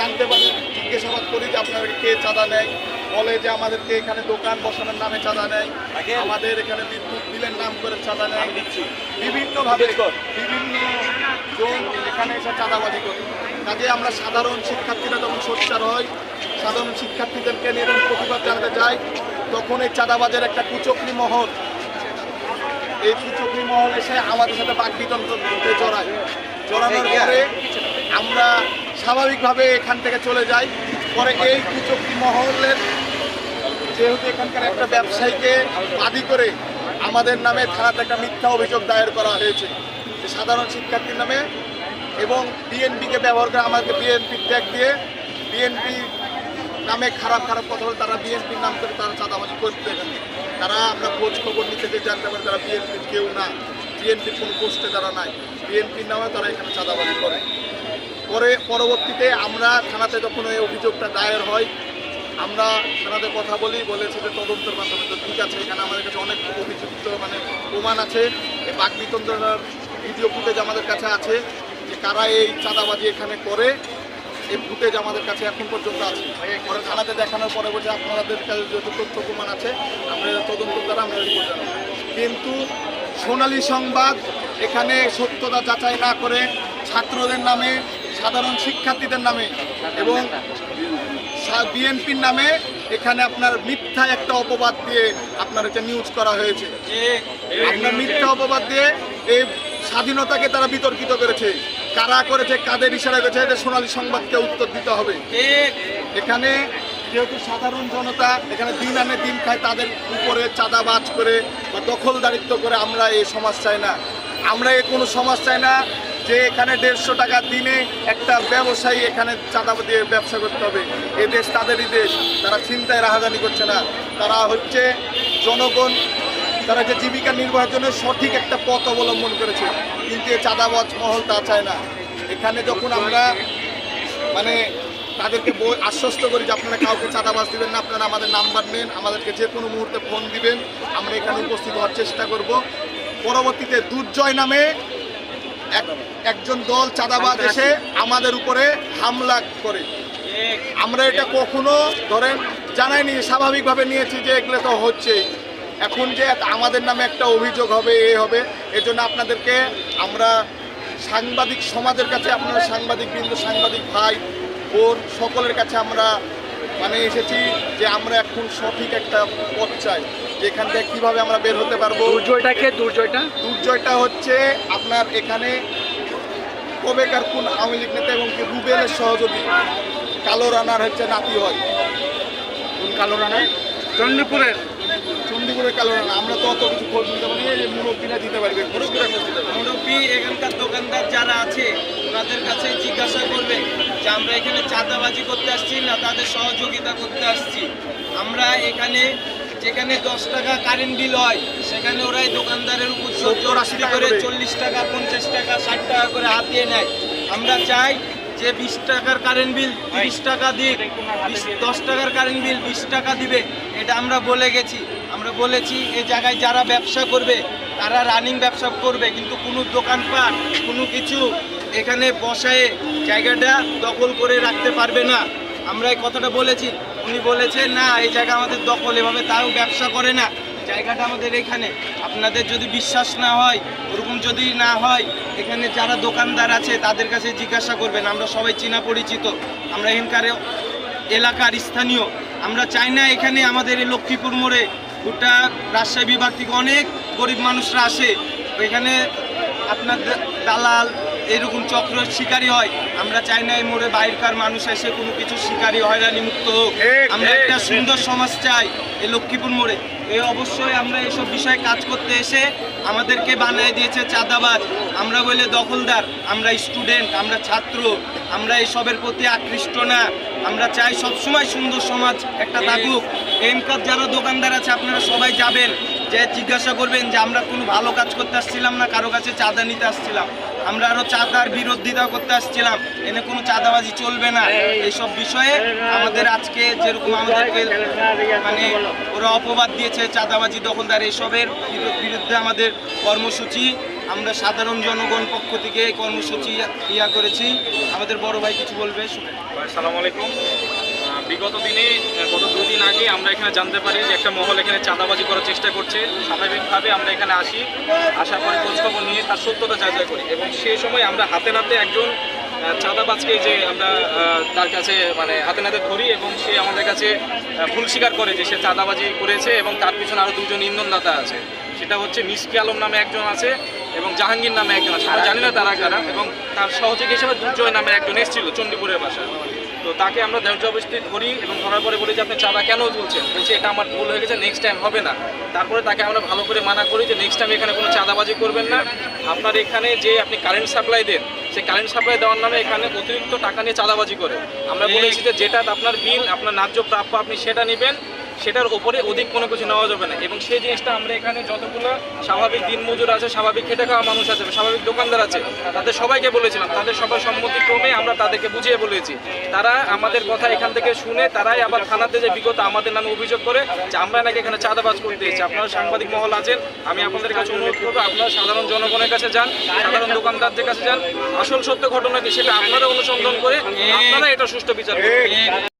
জানতে পারি জিজ্ঞাসাবাদ করি যে আপনারা কে চাঁদা নেয়। বলে যে আমাদেরকে এখানে দোকান বসানোর নামে চাঁদা নেয়। আমাদের এখানে বিদ্যুৎ বিলের নাম করে চাঁদা নেয়। বিভিন্নভাবে বিভিন্ন জন এখানে এসে চাঁদাবাজি করে। কাজে আমরা সাধারণ শিক্ষার্থীরা যখন সোচ্চার হয় সাধারণ শিক্ষার্থীদেরকে নিয়ে যখন প্রতিবাদ জানাতে যাই তখন এই চাঁদাবাজের একটা কুচক্রি মহল। এই কুচকরি মহল এসে আমাদের সাথে বাক বিতন্ত্রে জড়ায়। জড়ানোর পরে আমরা স্বাভাবিকভাবে এখান থেকে চলে যায় পরে এই কুচক্রি মহলের যেহেতু এখানকার একটা ব্যবসায়ীকে বাদী করে আমাদের নামে থানাতে একটা মিথ্যা অভিযোগ দায়ের করা হয়েছে সাধারণ শিক্ষার্থীর নামে এবং বিএনপিকে ব্যবহার করে আমাদেরকে বিএনপি ট্যাগ দিয়ে বিএনপি নামে খারাপ খারাপ কথা বলে তারা বিএনপির নাম করে তারা চাঁদাবাজি করতে এখানে। তারা আমরা খোঁজ খবর নিতে যে জানতে পারি তারা বিএনপির কেউ না, বিএনপির কোনো পোস্টে তারা নাই, বিএনপির নামে তারা এখানে চাঁদাবাজি করে। পরে পরবর্তীতে আমরা থানাতে যখন ওই অভিযোগটা দায়ের হয়, আমরা থানাতে কথা বলি বলেছে যে তদন্তের মাধ্যমে তো ঠিক আছে, এখানে আমাদের কাছে অনেক অভিযুক্ত মানে প্রমাণ আছে। এই বাকবিতন্ত্রের ভিডিও ফুটেজ আমাদের কাছে আছে যে কারা এই চাঁদাবাজি এখানে করে। এই ফুটেজ আমাদের কাছে এখন পর্যন্ত আছে। পরে থানাতে দেখানোর পরে বলছে, আপনাদের কাছে যত তথ্য প্রমাণ আছে, আমরা তদন্ত দ্বারা আমরা রিপোর্ট জানাব। কিন্তু সোনালী সংবাদ এখানে সত্যতা যাচাই না করে ছাত্রদের নামে সাধারণ শিক্ষার্থীদের নামে এবং বিএনপির নামে এখানে আপনার মিথ্যা একটা অপবাদ দিয়ে আপনার এটা নিউজ করা হয়েছে। আপনার মিথ্যা অপবাদ দিয়ে এই স্বাধীনতাকে তারা বিতর্কিত করেছে। কারা করেছে, কাদের ইশারা করেছে, এটা সোনালী সংবাদকে উত্তর দিতে হবে। এখানে যেহেতু সাধারণ জনতা এখানে দিন আনে দিন খায়, তাদের উপরে চাঁদাবাজ করে বা দখলদারিত্ব করে আমরা এই সমাজ চাই না। আমরা এ কোনো সমাজ চাই না। যে এখানে দেড়শো টাকা দিনে একটা ব্যবসায়ী এখানে চাঁদা দিয়ে ব্যবসা করতে হবে। এ দেশ তাদেরই দেশ, তারা চিন্তায় রাহাজানি করছে না। তারা হচ্ছে জনগণ, তারা যে জীবিকা নির্বাহের জন্য সঠিক একটা পথ অবলম্বন করেছে, কিন্তু এই চাঁদাবাজ মহল তা চায় না। এখানে যখন আমরা মানে তাদেরকে বই- আশ্বস্ত করি যে আপনারা কাউকে চাঁদাবাজ দিবেন না, আপনারা আমাদের নাম্বার নেন, আমাদেরকে যে কোনো মুহূর্তে ফোন দিবেন, আমরা এখানে উপস্থিত হওয়ার চেষ্টা করব। পরবর্তীতে দুর্জয় নামে একজন দল চাঁদাবাজ এসে আমাদের উপরে হামলা করে। আমরা এটা কখনো ধরেন জানাইনি স্বাভাবিকভাবে নিয়েছি যে এগুলো তো হচ্ছে এখন যে আমাদের নামে একটা অভিযোগ হবে এ হবে এজন্য আপনাদেরকে আমরা সাংবাদিক সমাজের কাছে আপনারা সাংবাদিক বৃন্দ সাংবাদিক ভাই বোন সকলের কাছে আমরা মানে এসেছি যে আমরা এখন সঠিক একটা পথ চাই। যে এখান থেকে কীভাবে আমরা বের হতে পারব? দুর্জয়টাকে দুর্জয়টা? দুর্জয়টা হচ্ছে আপনার এখানে কবেকার কোন আওয়ামী লীগ নেতা এবং কি রুবেলের সহযোগী? কালো রানার হচ্ছে নাতি হয়। কোন কালো রানার? চণ্ডীপুরের চণ্ডীপুরের কালো রানা আমরা তো অত কিছু খোঁজ নিতে পারি এই মুরব্বীরা দিতে পারবে মুরব্বীরা খোঁজ দিতে পারবে মুরব্বী এখানকার দোকানদার যারা আছে ওনাদের কাছে জিজ্ঞাসা করবে যে আমরা এখানে চাঁদাবাজি করতে আসছি না তাদের সহযোগিতা করতে আসছি। আমরা এখানে যেখানে দশ টাকা কারেন্ট বিল হয় সেখানে ওরাই দোকানদারের উপর সত্তর, আশি টাকা করে। চল্লিশ টাকা পঞ্চাশ টাকা ষাট টাকা করে হাতিয়ে নেয়। আমরা চাই যে বিশ টাকার কারেন্ট বিল তিরিশ টাকা দিক দশ টাকার কারেন্ট বিল বিশ টাকা দিবে এটা আমরা বলে গেছি। আমরা বলেছি এই জায়গায় যারা ব্যবসা করবে তারা রানিং ব্যবসা করবে কিন্তু কোনো দোকানপাট কোনো কিছু এখানে বসায় জায়গাটা দখল করে রাখতে পারবে না। আমরা এই কথাটা বলেছি। উনি বলেছে না, এই জায়গা আমাদের দখল, এভাবে তাও ব্যবসা করে না। জায়গাটা আমাদের এখানে। আপনাদের যদি বিশ্বাস না হয়, ওরকম যদি না হয়, এখানে যারা দোকানদার আছে, তাদের কাছে জিজ্ঞাসা করবেন। আমরা সবাই চেনা পরিচিত। আমরা এখানকার এলাকার স্থানীয়। আমরা চাই না এখানে আমাদের এই লক্ষ্মীপুর মোড়ে গোটা রাজশাহী বিভাগ থেকে অনেক গরিব মানুষরা আসে। এখানে আপনার দালাল এরকম চক্র শিকারী হয় আমরা চাই না এই মোড়ে বাইরকার মানুষ এসে কোনো কিছু শিকারী হয়রানি মুক্ত হোক আমরা একটা সুন্দর সমাজ চাই এই লক্ষ্মীপুর মোড়ে। এই অবশ্যই আমরা এসব বিষয়ে কাজ করতে এসে আমাদেরকে বানিয়ে দিয়েছে চাঁদাবাজ। আমরা বলে দখলদার আমরা স্টুডেন্ট আমরা ছাত্র আমরা এসবের প্রতি আকৃষ্ট না। আমরা চাই সবসময় সুন্দর সমাজ একটা থাকুক। এমকার যারা দোকানদার আছে আপনারা সবাই যাবেন। যে জিজ্ঞাসা করবেন যে আমরা কোনো ভালো কাজ করতে আসছিলাম না কারও কাছে চাঁদা নিতে আসছিলাম। আমরা আরও চাঁদার বিরোধিতা করতে আসছিলাম। এনে কোনো চাঁদাবাজি চলবে না। এইসব বিষয়ে আমাদের আজকে যেরকম আমাদেরকে মানে ওরা অপবাদ দিয়েছে, চাঁদাবাজি দখলদার এসবের বিরু- বিরুদ্ধে আমাদের কর্মসূচি। আমরা সাধারণ জনগণ পক্ষ থেকে কর্মসূচি ইয়া করেছি। আমাদের বড় ভাই কিছু বলবে আসসালামু আলাইকুম। বিগত দিনে গত দুদিন আগে আমরা এখানে জানতে পারি যে একটা মহল এখানে চাঁদাবাজি করার চেষ্টা করছে। স্বাভাবিকভাবে আমরা এখানে আসি, আসার পরে খোঁজখবর নিয়ে তার সত্যতা যাচাই করি এবং সেই সময় আমরা হাতে নাতে একজন চাঁদাবাজকে যে আমরা তার কাছে মানে হাতে নাতে ধরি এবং সে আমাদের কাছে ভুল স্বীকার করে যে সে চাঁদাবাজি করেছে এবং তার পিছনে আরও দুজন ইন্ধনদাতা আছে। সেটা হচ্ছে মিসকি আলম নামে একজন আছে এবং জাহাঙ্গীর নামে একজন আছে। আমরা জানি না তারা কারা এবং তার সহযোগী হিসেবে দুর্জয় নামে একজন এসেছিল চণ্ডীপুরের বাসা তো তাকে আমরা ধৈর্য অবস্থিত ধরি এবং ধরার পরে বলি যে আপনি চাঁদা কেন তুলছেন বলছি এটা আমার ভুল হয়ে গেছে নেক্সট টাইম হবে না। তারপরে তাকে আমরা ভালো করে মানা করি যে নেক্সট টাইম এখানে কোনো চাঁদাবাজি করবেন না। আপনার এখানে যে আপনি কারেন্ট সাপ্লাই দেন সেই কারেন্ট সাপ্লাই দেওয়ার নামে এখানে অতিরিক্ত টাকা নিয়ে চাঁদাবাজি করে। আমরা বলেছি যে যেটা আপনার বিল আপনার ন্যায্য প্রাপ্য আপনি সেটা নেবেন। সেটার উপরে অধিক কোনো কিছু নেওয়া যাবে না। এবং সেই জিনিসটা আমরা এখানে যতগুলো স্বাভাবিক দিনমজুর আছে, স্বাভাবিক খেটে খাওয়া মানুষ আছে, স্বাভাবিক দোকানদার আছে, তাদের সবাইকে বলেছিলাম, তাদের সবার সম্মতিক্রমে আমরা তাদেরকে বুঝিয়ে বলেছি। তারা আমাদের কথা এখান থেকে শুনে তারাই আবার থানাতে যে বিগত আমাদের নামে অভিযোগ করে যে আমরা নাকি এখানে চাঁদাবাজ করতে এসেছি। আপনারা সাংবাদিক মহল আছেন, আমি আপনাদের কাছে অনুরোধ করব, আপনারা সাধারণ জনগণের কাছে যান, সাধারণ দোকানদারদের কাছে যান। আসল সত্য ঘটনা কি সেটা আপনারা অনুসন্ধান করে আপনারা এটা সুষ্ঠু বিচার করুন